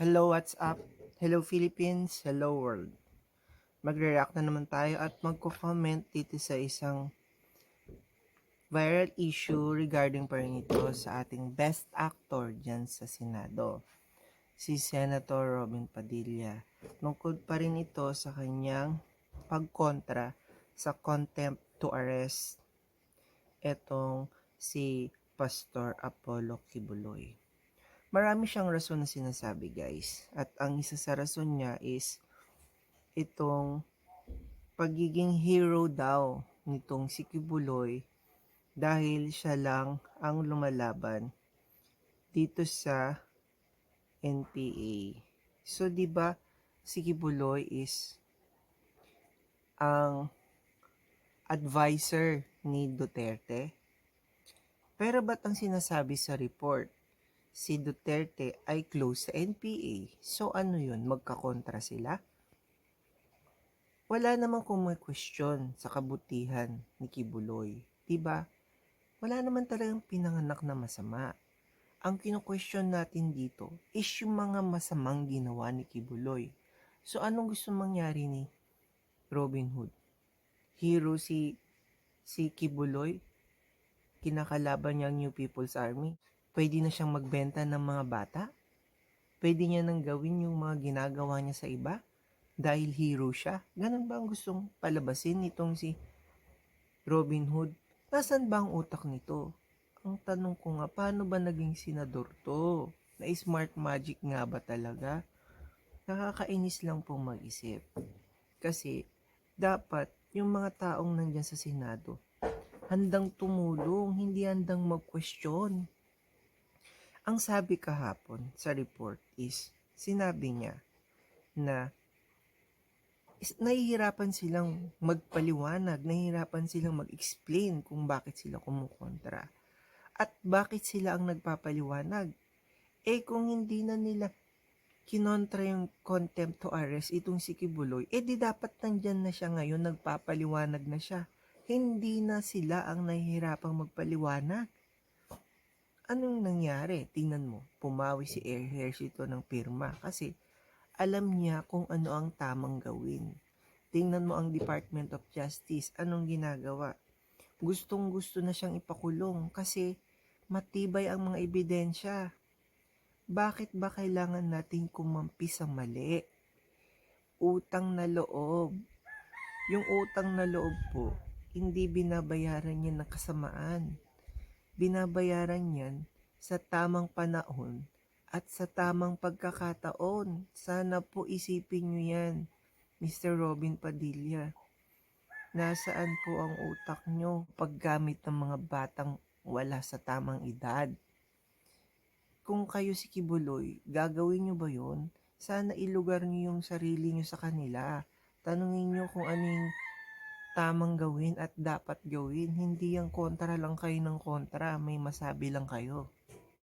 Hello, what's up? Hello Philippines, hello world. Magre-react na naman tayo at magko-comment dito sa isang viral issue regarding pa rin ito sa ating best actor dyan sa Senado. Si Senator Robin Padilla. Tungkol pa rin ito sa kanyang pagkontra sa contempt to arrest etong si Pastor Apollo Kibuloy marami siyang rason na sinasabi guys. At ang isa sa rason niya is itong pagiging hero daw nitong si Kibuloy dahil siya lang ang lumalaban dito sa NPA. So 'di ba si Kibuloy is ang advisor ni Duterte? Pero ba't ang sinasabi sa report si Duterte ay close sa NPA. So ano yun, magkakontra sila? Wala namang question sa kabutihan ni Kibuloy. Diba? Wala naman talagang pinanganak na masama. Ang kino-question natin dito is yung mga masamang ginawa ni Kibuloy. So anong gusto mangyari ni Robin Hood? Hero si si Kibuloy? Kinakalaban niya New People's Army? Pwede na siyang magbenta ng mga bata? Pwede niya nang gawin yung mga ginagawa niya sa iba? Dahil hero siya? Ganun ba ang gustong palabasin nitong si Robin Hood? Nasaan ba ang utak nito? Ang tanong ko nga, paano ba naging senador to? Na smart magic nga ba talaga? Nakakainis lang pong mag-isip. Kasi, dapat yung mga taong nandyan sa Senado, handang tumulong, hindi handang mag-question. Ang sabi kahapon sa report is, sinabi niya na is, nahihirapan silang magpaliwanag, nahihirapan silang mag-explain kung bakit sila kumukontra. At bakit sila ang nagpapaliwanag? Eh kung hindi na nila kinontra yung contempt to arrest itong si Kibuloy, eh di dapat nandyan na siya ngayon, nagpapaliwanag na siya. Hindi na sila ang nahihirapang magpaliwanag anong nangyari? Tingnan mo, pumawi si Air Hershito ng pirma kasi alam niya kung ano ang tamang gawin. Tingnan mo ang Department of Justice, anong ginagawa? Gustong gusto na siyang ipakulong kasi matibay ang mga ebidensya. Bakit ba kailangan natin kumampi sa mali? Utang na loob. Yung utang na loob po, hindi binabayaran niya ng kasamaan binabayaran yan sa tamang panahon at sa tamang pagkakataon. Sana po isipin nyo yan, Mr. Robin Padilla. Nasaan po ang utak nyo paggamit ng mga batang wala sa tamang edad? Kung kayo si Kibuloy, gagawin nyo ba yon? Sana ilugar nyo yung sarili nyo sa kanila. Tanungin nyo kung anong tamang gawin at dapat gawin. Hindi yung kontra lang kayo ng kontra, may masabi lang kayo.